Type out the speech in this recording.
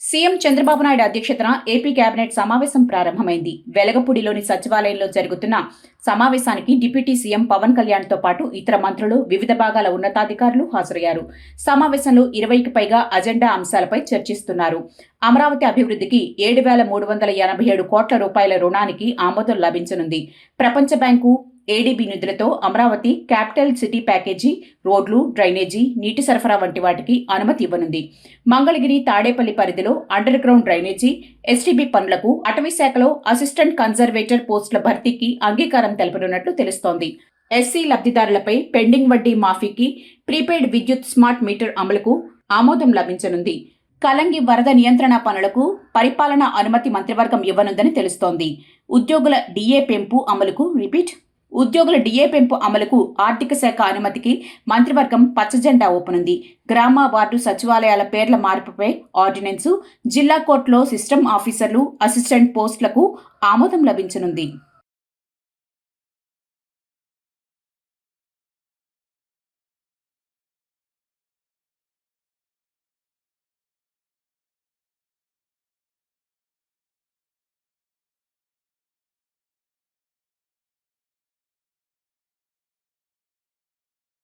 CM Chandrababu Naidu అధ్యక్షతన AP cabinet సమావేశం ప్రారంభమైంది. వెలగపూడిలోని సచివాలయంలో జరుగుతున్న సమావేశానికి డిప్యూటీ సీఎం పవన్ కళ్యాణ్తో పాటు ఇతర మంత్రులు వివిధ భాగాల ఉన్నతాధికారులు హాజరయ్యారు. సమావేశంలో ఇరవైకి పైగా అజెండా అంశాలపై చర్చిస్తున్నారు. అమరావతి అభివృద్ధికి ఏడు వేల మూడు వందల ఎనభై ఏడు కోట్ల రూపాయల రుణానికి ఆమోదం లభించనుంది. ప్రపంచ బ్యాంకు ఏడీబీ నిధులతో అమరావతి క్యాపిటల్ సిటీ ప్యాకేజీ రోడ్లు డ్రైనేజీ నీటి సరఫరా వంటి వాటికి అనుమతి ఇవ్వనుంది. మంగళగిరి తాడేపల్లి పరిధిలో అండర్ గ్రౌండ్ డ్రైనేజీ ఎస్టీబీ పనులకు అటవీ శాఖలో అసిస్టెంట్ కన్జర్వేటర్ పోస్టుల భర్తీకి అంగీకారం తెలపనున్నట్లు తెలుస్తోంది. ఎస్సీ లబ్ధిదారులపై పెండింగ్ వడ్డీ మాఫీకి ప్రీపెయిడ్ విద్యుత్ స్మార్ట్ మీటర్ అమలుకు ఆమోదం లభించనుంది. కలంగి వరద నియంత్రణ పనులకు పరిపాలన అనుమతి మంత్రివర్గం ఇవ్వనుందని తెలుస్తోంది. ఉద్యోగుల డిఏ పెంపు అమలుకు రిపీట్ ఉద్యోగుల డిఏ పెంపు అమలుకు ఆర్థిక శాఖ అనుమతికి మంత్రివర్గం పచ్చజెండా ఊపనుంది. గ్రామ వార్డు సచివాలయాల పేర్ల మార్పుపై ఆర్డినెన్సు జిల్లా కోర్టులో సిస్టమ్ ఆఫీసర్లు అసిస్టెంట్ పోస్టులకు ఆమోదం లభించనుంది.